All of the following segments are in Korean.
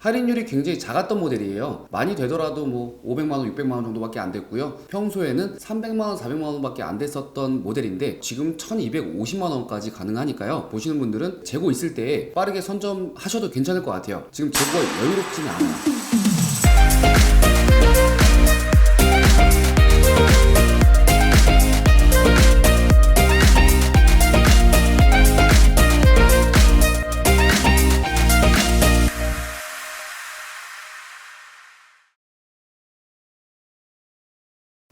할인율이 굉장히 작았던 모델이에요. 많이 되더라도 뭐 500만 원, 600만 원 정도밖에 안 됐고요. 평소에는 300만 원, 400만 원 밖에 안 됐었던 모델인데 지금 1,250만 원까지 가능하니까요. 보시는 분들은 재고 있을 때 빠르게 선점하셔도 괜찮을 것 같아요. 지금 재고가 여유롭지는 않아요.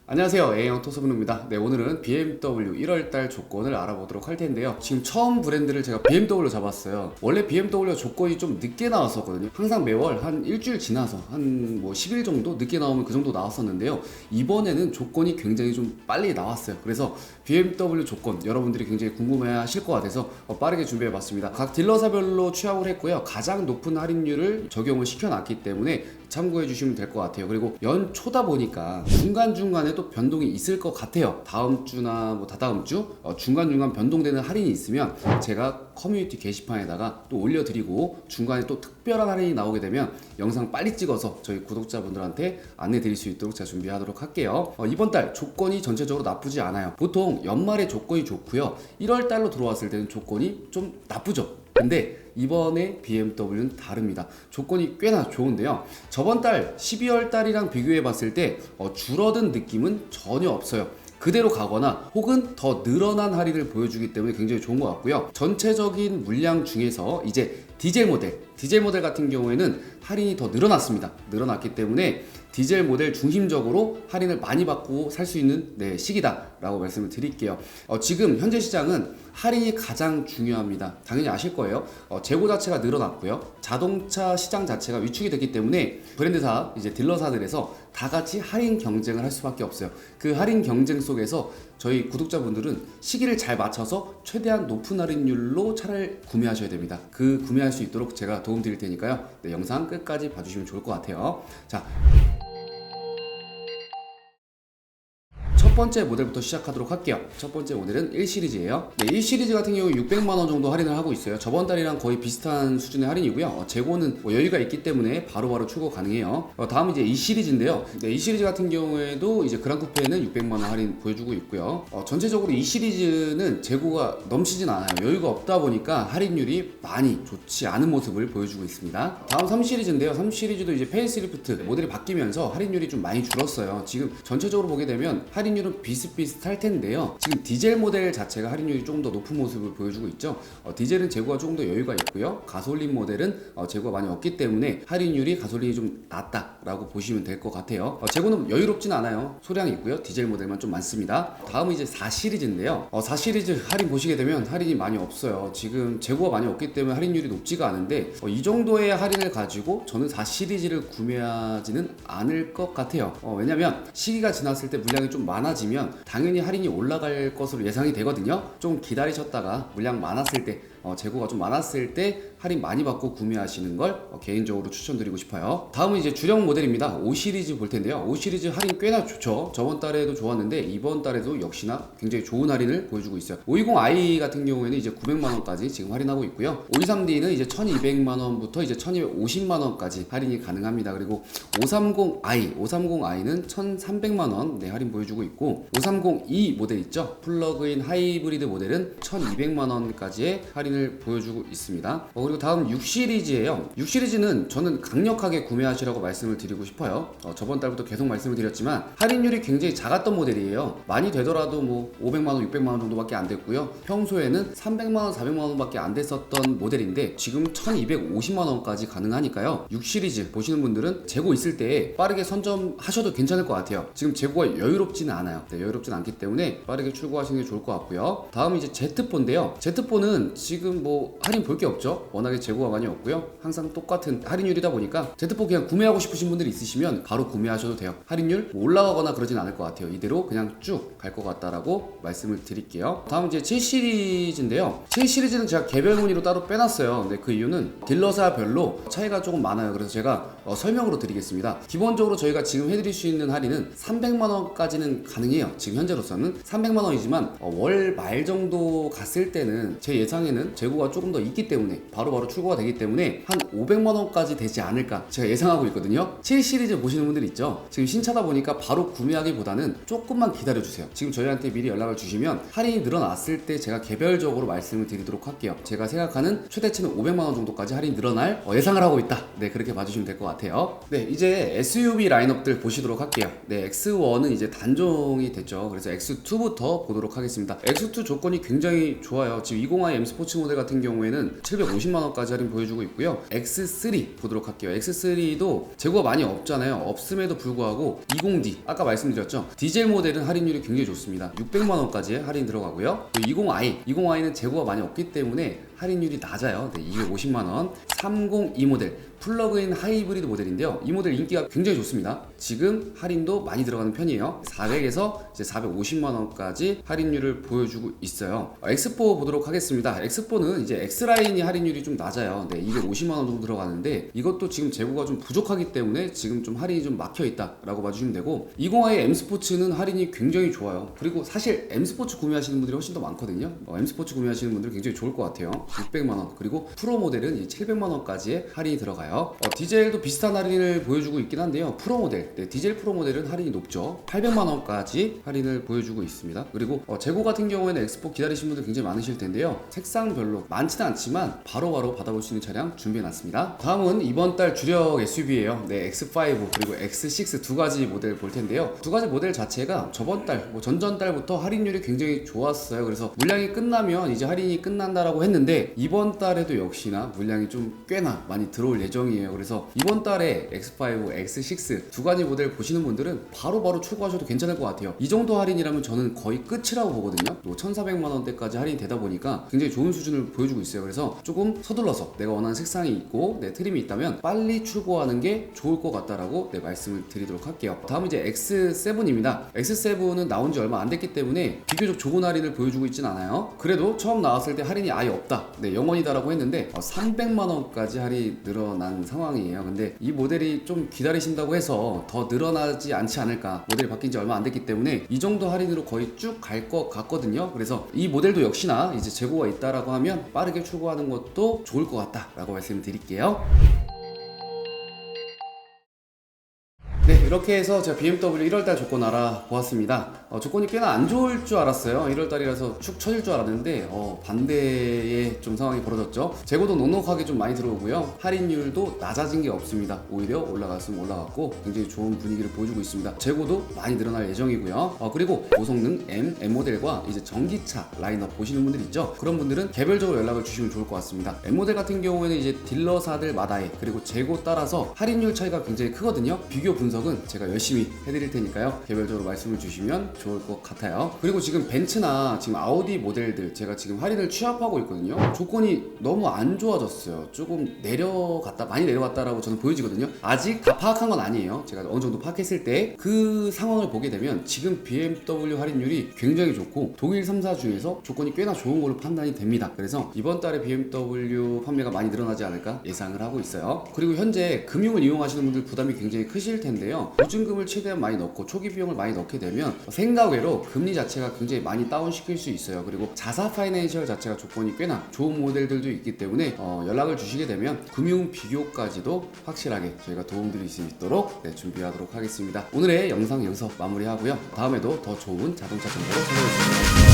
안녕하세요. A형 토스분입니다. 네, 오늘은 BMW 1월달 조건을 알아보도록 할 텐데요. 지금 처음 브랜드를 제가 BMW 잡았어요. 원래 BMW 조건이 좀 늦게 나왔었거든요. 항상 매월 한 일주일 지나서 한 뭐 10일 정도 늦게 나오면 그 정도 나왔었는데요. 이번에는 조건이 굉장히 좀 빨리 나왔어요. 그래서 BMW 조건 여러분들이 굉장히 궁금해 하실 것 같아서 어, 빠르게 준비해 봤습니다. 각 딜러사별로 취합을 했고요. 가장 높은 할인율을 적용을 시켜놨기 때문에 참고해 주시면 될 것 같아요. 그리고 연초다 보니까 중간중간에 또 변동이 있을 것 같아요. 다음 주나 뭐 다다음 주 어, 중간중간 변동되는 할인이 있으면 제가 커뮤니티 게시판에다가 또 올려드리고 중간에 또 특별한 할인이 나오게 되면 영상 빨리 찍어서 저희 구독자분들한테 안내 드릴 수 있도록 제가 준비하도록 할게요. 어, 이번 달 조건이 전체적으로 나쁘지 않아요. 보통 연말에 조건이 좋고요. 1월 달로 들어왔을 때는 조건이 좀 나쁘죠. 근데 이번에 BMW는 다릅니다. 조건이 꽤나 좋은데요. 저번 달 12월 달이랑 비교해 봤을 때 어, 줄어든 느낌은 전혀 없어요. 그대로 가거나 혹은 더 늘어난 할인을 보여주기 때문에 굉장히 좋은 것 같고요. 전체적인 물량 중에서 이제 디젤 모델, 디젤 모델 같은 경우에는 할인이 더 늘어났습니다. 늘어났기 때문에 디젤 모델 중심적으로 할인을 많이 받고 살 수 있는 네, 시기다라고 말씀을 드릴게요. 어, 지금 현재 시장은 할인이 가장 중요합니다. 당연히 아실 거예요. 어, 재고 자체가 늘어났고요. 자동차 시장 자체가 위축이 됐기 때문에 브랜드사 이제 딜러사들에서 다 같이 할인 경쟁을 할 수밖에 없어요. 그 할인 경쟁 속에서 저희 구독자분들은 시기를 잘 맞춰서 최대한 높은 할인율로 차를 구매하셔야 됩니다. 그 구매할 수 있도록 제가 도움 드릴 테니까요. 네, 영상 끝까지 봐주시면 좋을 것 같아요. 자, 번째 모델부터 시작하도록 할게요. 첫 번째 모델은 1시리즈예요. 네, 1시리즈 같은 경우 600만 원 정도 할인을 하고 있어요. 저번 달이랑 거의 비슷한 수준의 할인이고요. 어, 재고는 뭐 여유가 있기 때문에 바로바로 출고 가능해요. 어, 다음 이제 2시리즈인데요. 네, 2시리즈 같은 경우에도 이제 그랑 쿠페는 600만 원 할인 보여주고 있고요. 어, 전체적으로 2시리즈는 재고가 넘치진 않아요. 여유가 없다 보니까 할인율이 많이 좋지 않은 모습을 보여주고 있습니다. 다음 3시리즈인데요. 3시리즈도 이제 페이스리프트 모델이 바뀌면서 할인율이 좀 많이 줄었어요. 지금 전체적으로 보게 되면 할인율은 비슷비슷할 텐데요. 지금 디젤 모델 자체가 할인율이 조금 더 높은 모습을 보여주고 있죠. 어, 디젤은 재고가 조금 더 여유가 있고요. 가솔린 모델은 어, 재고가 많이 없기 때문에 할인율이 가솔린이 좀 낮다라고 보시면 될 것 같아요. 어, 재고는 여유롭진 않아요. 소량이 있고요. 디젤 모델만 좀 많습니다. 다음은 이제 4 시리즈인데요. 어, 4 시리즈 할인 보시게 되면 할인이 많이 없어요. 지금 재고가 많이 없기 때문에 할인율이 높지가 않은데 어, 이 정도의 할인을 가지고 저는 4 시리즈를 구매하지는 않을 것 같아요. 어, 왜냐면 시기가 지났을 때 물량이 좀 많아 지면 당연히 할인이 올라갈 것으로 예상이 되거든요. 좀 기다리셨다가 물량 많았을 때 어, 재고가 좀 많았을 때 할인 많이 받고 구매하시는 걸 어, 개인적으로 추천드리고 싶어요. 다음은 이제 주력 모델입니다. 5 시리즈 볼 텐데요. 5 시리즈 할인 꽤나 좋죠. 저번 달에도 좋았는데 이번 달에도 역시나 굉장히 좋은 할인을 보여주고 있어요. 520i 같은 경우에는 이제 900만 원까지 지금 할인하고 있고요. 523D는 이제 1,200만 원부터 이제 1,250만 원까지 할인이 가능합니다. 그리고 530i, 530i는 1,300만 원 네, 할인 보여주고 있고 530e 모델 있죠? 플러그인 하이브리드 모델은 1,200만 원까지의 할인을 보여주고 있습니다. 어, 그리고 다음 6 시리즈예요. 6 시리즈는 저는 강력하게 구매하시라고 말씀을 드리고 싶어요. 어, 저번 달부터 계속 말씀을 드렸지만 할인율이 굉장히 작았던 모델이에요. 많이 되더라도 뭐 500만 원, 600만 원 정도밖에 안 됐고요. 평소에는 300만 원, 400만 원밖에 안 됐었던 모델인데 지금 1,250만 원까지 가능하니까요. 6 시리즈 보시는 분들은 재고 있을 때 빠르게 선점하셔도 괜찮을 것 같아요. 지금 재고가 여유롭지는 않아요. 네, 여유롭지는 않기 때문에 빠르게 출고하시는 게 좋을 것 같고요. 다음 이제 Z4인데요. Z4는 지금 뭐 할인 볼 게 없죠. 워낙에 재고가 많이 없고요. 항상 똑같은 할인율이다 보니까 Z4 그냥 구매하고 싶으신 분들이 있으시면 바로 구매하셔도 돼요. 할인율 뭐 올라가거나 그러진 않을 것 같아요. 이대로 그냥 쭉 갈 것 같다라고 말씀을 드릴게요. 다음 이제 7 시리즈인데요. 7 시리즈는 제가 개별 문의로 따로 빼놨어요. 근데 그 이유는 딜러사별로 차이가 조금 많아요. 그래서 제가 어, 설명으로 드리겠습니다. 기본적으로 저희가 지금 해드릴 수 있는 할인은 300만 원까지는 가능해요. 지금 현재로서는 300만 원이지만 어, 월말 정도 갔을 때는 제 예상에는 재고가 조금 더 있기 때문에 바로 바로바로 출고가 되기 때문에 한 500만 원까지 되지 않을까 제가 예상하고 있거든요. 7 시리즈 보시는 분들 있죠. 지금 신차다 보니까 바로 구매하기보다는 조금만 기다려 주세요. 지금 저희한테 미리 연락을 주시면 할인이 늘어났을 때 제가 개별적으로 말씀을 드리도록 할게요. 제가 생각하는 최대치는 500만 원 정도까지 할인 늘어날 어, 예상을 하고 있다. 네 그렇게 봐주시면 될 것 같아요. 네 이제 SUV 라인업들 보시도록 할게요. 네 X1은 이제 단종이 됐죠. 그래서 X2부터 보도록 하겠습니다. X2 조건이 굉장히 좋아요. 지금 20i M 스포츠 모델 같은 경우에는 750만 원까지 할인 보여주고 있고요. X3 보도록 할게요. X3도 재고가 많이 없잖아요. 없음에도 불구하고 20D 아까 말씀드렸죠. 디젤 모델은 할인율이 굉장히 좋습니다. 600만 원까지 할인 들어가고요. 20i 20i는 재고가 많이 없기 때문에 할인율이 낮아요. 네, 250만 원. 302 모델 플러그인 하이브리드 모델인데요. 이 모델 인기가 굉장히 좋습니다. 지금 할인도 많이 들어가는 편이에요. 400에서 이제 450만 원까지 할인율을 보여주고 있어요. 어, X4 보도록 하겠습니다. X4는 이제 X라인이 할인율이 좀 낮아요. 네, 250만 원 정도 들어가는데 이것도 지금 재고가 좀 부족하기 때문에 지금 좀 할인이 좀 막혀 있다 라고 봐주시면 되고 20i M 스포츠는 할인이 굉장히 좋아요. 그리고 사실 M 스포츠 구매하시는 분들이 훨씬 더 많거든요. 어, M 스포츠 구매하시는 분들 굉장히 좋을 것 같아요. 600만 원 그리고 프로 모델은 이제 700만 원까지의 할인이 들어가요. 어, 디젤도 비슷한 할인을 보여주고 있긴 한데요. 프로 모델, 네, 디젤 프로 모델은 할인이 높죠. 800만 원까지 할인을 보여주고 있습니다. 그리고 어, 재고 같은 경우에는 엑스포 기다리시는 분들 굉장히 많으실 텐데요. 색상별로 많지는 않지만 바로 바로 받아볼 수 있는 차량 준비해놨습니다. 다음은 이번 달 주력 SUV예요. 네, X5 그리고 X6 두 가지 모델 볼 텐데요. 두 가지 모델 자체가 저번 달, 뭐 전전 달부터 할인율이 굉장히 좋았어요. 그래서 물량이 끝나면 이제 할인이 끝난다라고 했는데 이번 달에도 역시나 물량이 좀 꽤나 많이 들어올 예정이에요. 그래서 이번 달에 X5, X6 두 가지 모델 보시는 분들은 바로바로 출고하셔도 괜찮을 것 같아요. 이 정도 할인이라면 저는 거의 끝이라고 보거든요. 또 1,400만 원대까지 할인이 되다 보니까 굉장히 좋은 수준을 보여주고 있어요. 그래서 조금 서둘러서 내가 원하는 색상이 있고 내 트림이 있다면 빨리 출고하는 게 좋을 것 같다라고 네, 말씀을 드리도록 할게요. 다음은 이제 X7입니다. X7은 나온 지 얼마 안 됐기 때문에 비교적 좋은 할인을 보여주고 있진 않아요. 그래도 처음 나왔을 때 할인이 아예 없다. 네, 영원이다라고 했는데 300만 원까지 할인이 늘어난 상황이에요. 근데 이 모델이 좀 기다리신다고 해서 더 늘어나지 않지 않을까. 모델이 바뀐 지 얼마 안 됐기 때문에 이 정도 할인으로 거의 쭉 갈 것 같거든요. 그래서 이 모델도 역시나 이제 재고가 있다라고 하면 빠르게 출고하는 것도 좋을 것 같다라고 말씀드릴게요. 네, 이렇게 해서 제가 BMW 1월달 조건 알아보았습니다. 어, 조건이 꽤나 안 좋을 줄 알았어요. 1월달이라서 축 처질 줄 알았는데 어, 반대의 좀 상황이 벌어졌죠. 재고도 넉넉하게 좀 많이 들어오고요. 할인율도 낮아진 게 없습니다. 오히려 올라갔으면 올라갔고 굉장히 좋은 분위기를 보여주고 있습니다. 재고도 많이 늘어날 예정이고요. 어, 그리고 고성능 M, M 모델과 이제 전기차 라인업 보시는 분들 있죠. 그런 분들은 개별적으로 연락을 주시면 좋을 것 같습니다. M 모델 같은 경우에는 이제 딜러사들마다의 그리고 재고 따라서 할인율 차이가 굉장히 크거든요. 비교 분석 은 제가 열심히 해드릴 테니까요. 개별적으로 말씀을 주시면 좋을 것 같아요. 그리고 지금 벤츠나 지금 아우디 모델들 제가 지금 할인을 취합하고 있거든요. 조건이 너무 안 좋아졌어요. 조금 내려갔다 많이 내려갔다라고 저는 보여지거든요. 아직 다 파악한 건 아니에요. 제가 어느 정도 파악했을 때 그 상황을 보게 되면 지금 BMW 할인율이 굉장히 좋고 독일 3사 중에서 조건이 꽤나 좋은 걸로 판단이 됩니다. 그래서 이번 달에 BMW 판매가 많이 늘어나지 않을까 예상을 하고 있어요. 그리고 현재 금융을 이용하시는 분들 부담이 굉장히 크실 텐데 요. 보증금을 최대한 많이 넣고 초기 비용을 많이 넣게 되면 생각외로 금리 자체가 굉장히 많이 다운시킬 수 있어요. 그리고 자사 파이낸셜 자체가 조건이 꽤나 좋은 모델들도 있기 때문에 어, 연락을 주시게 되면 금융 비교까지도 확실하게 저희가 도움드릴 수 있도록 네, 준비하도록 하겠습니다. 오늘의 영상 여기서 마무리하고요. 다음에도 더 좋은 자동차 정보로 찾아뵙겠습니다.